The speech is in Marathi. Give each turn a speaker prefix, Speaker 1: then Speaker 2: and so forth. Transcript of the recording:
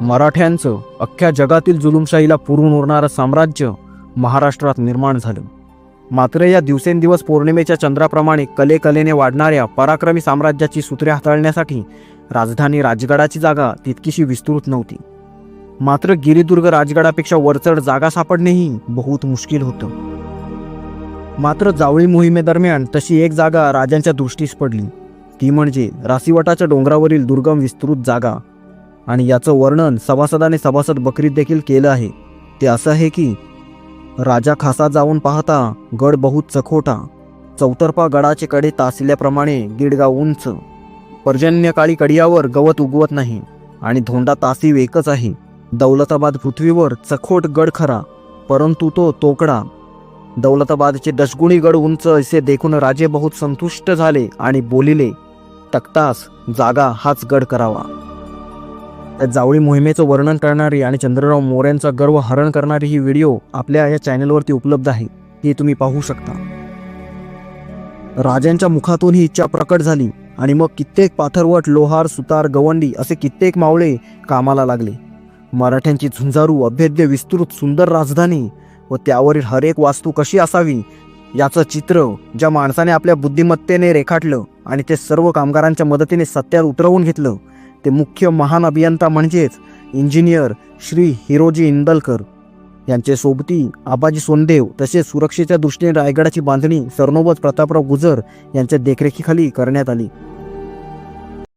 Speaker 1: मराठ्यांचं अख्ख्या जगातील जुलुमशाहीला पुरून उरणारं साम्राज्य महाराष्ट्रात निर्माण झालं. मात्र या दिवसेंदिवस पौर्णिमेच्या चंद्राप्रमाणे कलेकलेने वाढणाऱ्या पराक्रमी साम्राज्याची सूत्रे हाताळण्यासाठी राजधानी राजगडाची जागा तितकीशी विस्तृत नव्हती. मात्र गिरिदुर्ग राजगडापेक्षा वरचढ जागा सापडणेही बहुत मुश्किल होतं. मात्र जावळी मोहिमेदरम्यान तशी एक जागा राजांच्या दृष्टीस पडली. ती म्हणजे रासीवटाच्या डोंगरावरील दुर्गम विस्तृत जागा आणि याचं वर्णन सभासदाने सभासद बकरीत देखील केलं आहे. ते असं आहे की राजा खासा जाऊन पाहता गड बहुत चखोटा चौतर्फा गडाचे कडे तासल्याप्रमाणे गिडगाव उंच पर्जन्यकाळी कडियावर गवत उगवत नाही आणि धोंडा तासीव एकच आहे. दौलताबाद पृथ्वीवर चखोट गड खरा परंतु तो तोकडा. दौलताबादचे दशगुणी गड उंच असे देखून राजे बहुत संतुष्ट झाले आणि बोलिले तक्तास जागा हाच गड करावा. त्या जावळी मोहिमेचं वर्णन करणारी आणि चंद्रराव मोऱ्यांचा गर्व हरण करणारी ही व्हिडिओ आपल्या या चॅनलवरती उपलब्ध आहे. ती तुम्ही पाहू शकता. राजांच्या मुखातून ही इच्छा प्रकट झाली आणि मग कित्येक पाथरवट लोहार सुतार गवंडी असे कित्येक मावळे कामाला लागले. मराठ्यांची झुंजारू अभेद्य विस्तृत सुंदर राजधानी व त्यावरील हरेक वास्तू कशी असावी याचं चित्र ज्या माणसाने आपल्या बुद्धिमत्तेने रेखाटलं आणि ते सर्व कामगारांच्या मदतीने सत्यात उतरवून घेतलं ते मुख्य महान अभियंता म्हणजेच इंजिनियर श्री हिरोजी इंदलकर. यांचे सोबती आबाजी सोनदेव तसेच सुरक्षेच्या दृष्टीने रायगडाची बांधणी सरनोबत प्रतापराव गुजर यांच्या देखरेखीखाली करण्यात आली.